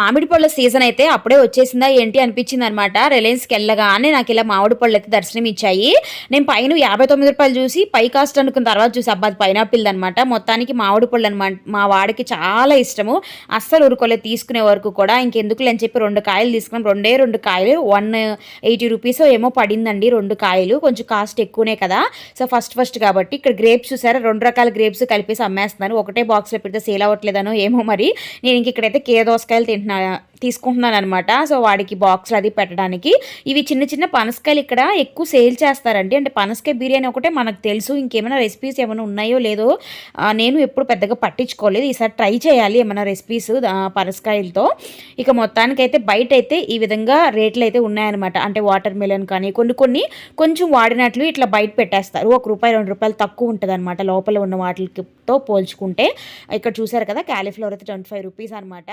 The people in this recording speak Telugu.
మామిడి పళ్ళ సీజన్ అయితే అప్పుడే వచ్చేసిందా ఏంటి అనిపించింది అనమాట రిలయన్స్కి వెళ్ళగానే నాకు ఇలా మామిడి పళ్ళు అయితే దర్శనం ఇచ్చాయి. నేను పైన యాభై తొమ్మిది రూపాయలు చూసి పై కాస్ట్ అనుకున్న తర్వాత చూసి అబ్బాది పైనాపిల్ అనమాట. మొత్తానికి మామిడి పళ్ళు అనమాట మా వాడికి చాలా ఇష్టము. అస్సలు ఊరుకోలేదు తీసుకునే వరకు కూడా. ఇంకెందుకు అని చెప్పి రెండు కాయలు తీసుకున్నాం. రెండే రెండు కాయలు వన్ ఎయిటీ రూపీస్ ఏమో పడిందండి రెండు కాయలు. కొంచెం కాస్ట్ ఎక్కువనే కదా. సో ఫస్ట్ ఫస్ట్ కాబట్టి ఇక్కడ గ్రేప్స్ చూసారా? రెండు రకాల గ్రేప్స్ కలిపేసి అమ్మేస్తున్నాను. ఒకటే బాక్స్లో పెడితే సేల్ అవ్వట్లేదనో ఏమో మరి. నేను ఇంక ఇక్కడైతే కే దోసకాయలు తీసుకుంటున్నాను అనమాట సో వాడికి బాక్స్లు అది పెట్టడానికి. ఇవి చిన్న చిన్న పనసకాయలు ఇక్కడ ఎక్కువ సేల్ చేస్తారండి. అంటే పనసకాయ బిర్యానీ ఒకటే మనకు తెలుసు. ఇంకేమైనా రెసిపీస్ ఏమైనా ఉన్నాయో లేదో నేను ఎప్పుడు పెద్దగా పట్టించుకోలేదు. ఈసారి ట్రై చేయాలి ఏమైనా రెసిపీస్ పనసకాయలతో. ఇక మొత్తానికైతే బయట అయితే ఈ విధంగా రేట్లు అయితే ఉన్నాయన్నమాట. అంటే వాటర్ మిలన్ కానీ కొన్ని కొన్ని కొంచెం వాడినట్లు ఇట్లా బయట పెట్టేస్తారు. ఒక రూపాయి రెండు రూపాయలు తక్కువ ఉంటుంది అనమాట లోపల ఉన్న వాటితో పోల్చుకుంటే. ఇక్కడ చూసారు కదా క్యాలీఫ్లవర్ అయితే ట్వంటీ ఫైవ్ రూపీస్ అనమాట